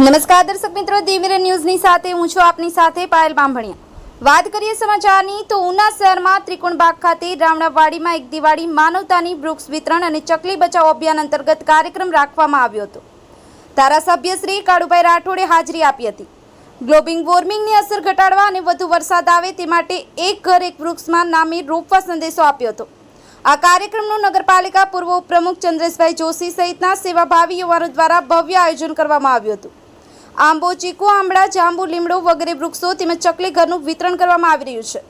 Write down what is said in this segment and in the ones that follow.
નમસ્કાર, દર્શક મિત્રો દીમિર ન્યૂઝની સાથે, હું છું આપની સાથે પાયલ બાંભણિયા. વાત કરીએ સમાચારની, તો ઉના શહેરમાં ત્રિકોણબાગ ખાતે રાવણાવાડીમાં એક દિવાળી માનવતાની વૃક્ષ વિતરણ અને ચકલી બચાવ અભિયાન અંતર્ગત કાર્યક્રમ રાખવામાં આવ્યો હતો. ધારાસભ્ય શ્રી કાળુભાઈ રાઠોડે હાજરી આપી હતી. ગ્લોબિંગ વોર્મિંગની અસર ઘટાડવા અને વધુ વરસાદ આવે તે માટે એક ઘર એક વૃક્ષમાં નામે રોપવા સંદેશો આપ્યો હતો. આ કાર્યક્રમનું નગરપાલિકા પૂર્વ ઉપપ્રમુખ ચંદ્રેશભાઈ જોશી સહિતના સેવાભાવી યુવાનો દ્વારા ભવ્ય આયોજન કરવામાં આવ્યું હતું. આંબો, ચીકુ આંબળા જાંબુ, લીમડો વગેરે વૃક્ષો તેમજ ચકલી ઘરનું વિતરણ કરવામાં આવી રહ્યું છે.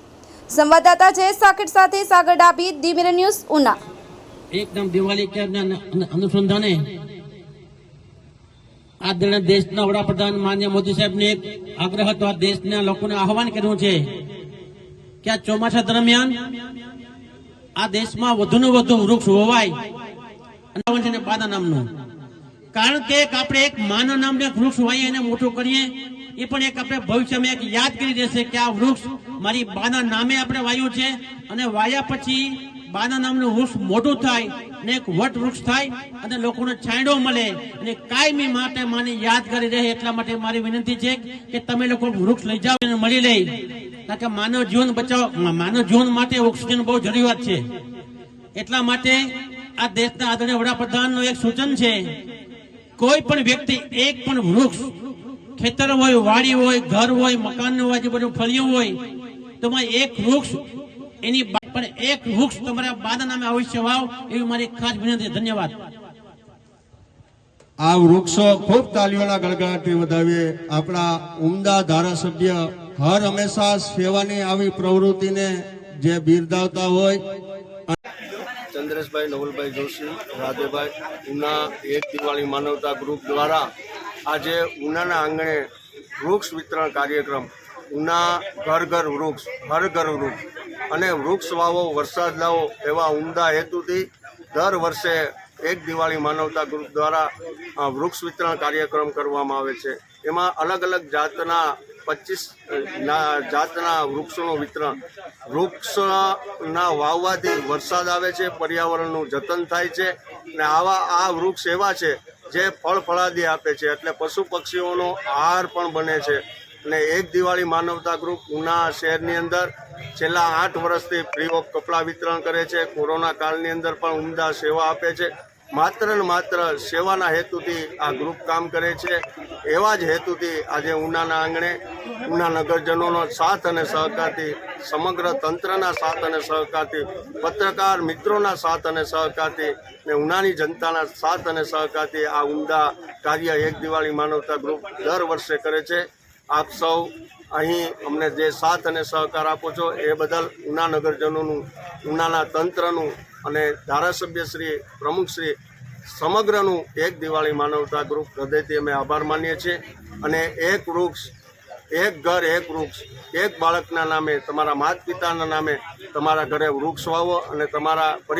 સંવાદદાતા જયેશ સાકેટ સાથે સાગર ડાભી, દીમિર ન્યૂઝ, ઉના. એકદમ દિવાળી અનુસંધાને અનુસંધાને આદરણીય દેશના વડાપ્રધાન માન્ય મોદી સાહેબને એક આગ્રહ હતો આ દેશના લોકોને આહવાન કર્યું છે કે આ ચોમાસા દરમિયાન આ દેશમાં વધુને વધુ વૃક્ષ હોવાય અને બાદા નામનું. કારણ કે આપણે એક માનવ નામનું વૃક્ષ વાઈએ એને મોટું કરીએ, એ પણ એક આપણે ભવિષ્યમાં એક યાદ કરી દેશે કે આ વૃક્ષ મારી બાના નામે આપણે વાયું છે અને વાયા પછી બાના નામનું વૃક્ષ મોટું થાય ને એક વટ વૃક્ષ થાય અને લોકોને છાંયડો મળે અને કાયમી માટે માને યાદ કરી રહે એટલા માટે મારી વિનંતી છે કે તમે લોકો વૃક્ષ લઈ જાઓ અને મળી લઈ કારણ કે માનવ જીવન બચાવ, માનવ જીવન માટે ઓક્સિજન બહુ જરૂરિયાત છે. એટલા માટે આ દેશના આદરણીય વડાપ્રધાનનું એક સૂચન છે કોઈ પણ વ્યક્તિ, એક પણ વૃક્ષ, ખેતર હોય, વાડી હોય, ઘર હોય, મકાન હોય, જે બધું ફળિયું હોય તો એમાં એક વૃક્ષ, એની પણ એક વૃક્ષ તમારા બાદા નામે અવશ્ય વાવ, એવી મારી ખાસ વિનંતી ધન્યવાદ. આ વૃક્ષો ખૂબ તાલીઓના ગળગળાટથી વધાવીએ. આપણા ઉમદા ધારાસભ્ય હર હંમેશા સેવાની આવી પ્રવૃત્તિને જે બિરદાવતા હોય ચંદ્રેશભાઈ, નવલભાઈ જોશી, રાધેભાઈ, ઉના, એક દિવાળી માનવતા ગ્રુપ દ્વારા આજે ઉનાના આંગણે વૃક્ષ વિતરણ કાર્યક્રમ, ઉના ઘર ઘર વૃક્ષ હર ઘર વૃક્ષ અને વૃક્ષ વાવો, વરસાદ લાવો એવા ઉમદા હેતુથી દર વર્ષે એક દિવાળી માનવતા ગ્રુપ દ્વારા વૃક્ષ વિતરણ કાર્યક્રમ કરવામાં આવે છે. એમાં અલગ અલગ જાતના પચીસ જાતના વૃક્ષોનું વિતરણ. વૃક્ષના વાવવાથી વરસાદ આવે છે, પર્યાવરણનું જતન થાય છે અને આવા, આ વૃક્ષ એવા છે, જે ફળ ફળાદી આપે છે, એટલે પશુ પક્ષીઓનો આહાર પણ બને છે. અને એક દિવાળી માનવતા ગ્રુપ ઉના શહેરની અંદર છેલ્લા આઠ વર્ષથી ફ્રી ઓફ કપડાં વિતરણ કરે છે. કોરોના કાળની અંદર પણ ઉમદા સેવા આપે છે. માત્ર ને માત્ર સેવાના હેતુથી આ ગ્રુપ કામ કરે છે. એવા જ હેતુથી આજે ઉનાના આંગણે ઉના નગરજનોનો સાથ અને સહકારથી, સમગ્ર તંત્રના સાથ અને સહકારથી, પત્રકાર મિત્રોના સાથ અને સહકારથી ને ઉનાની જનતાના સાથ અને સહકારથી આ ઉમદા કાર્ય એક દિવાળી માનવતા ગ્રુપ દર વર્ષે કરે છે. આપ સૌ અહીં અમને જે સાથ અને સહકાર આપો છો એ બદલ ઉના નગરજનોનું, ઉનાના તંત્રનું અને ધારાસભ્યશ્રી પ્રમુખશ્રી સમગ્રનું એક દિવાળી માનવતા ગ્રુપ હૃદયથી અમે આભાર માનીએ છીએ. અને એક વૃક્ષ એક ઘર, એક વૃક્ષ, એક બાળકના નામે, તમારા માતા પિતાના નામે તમારા ઘરે વૃક્ષ વાવો અને તમારા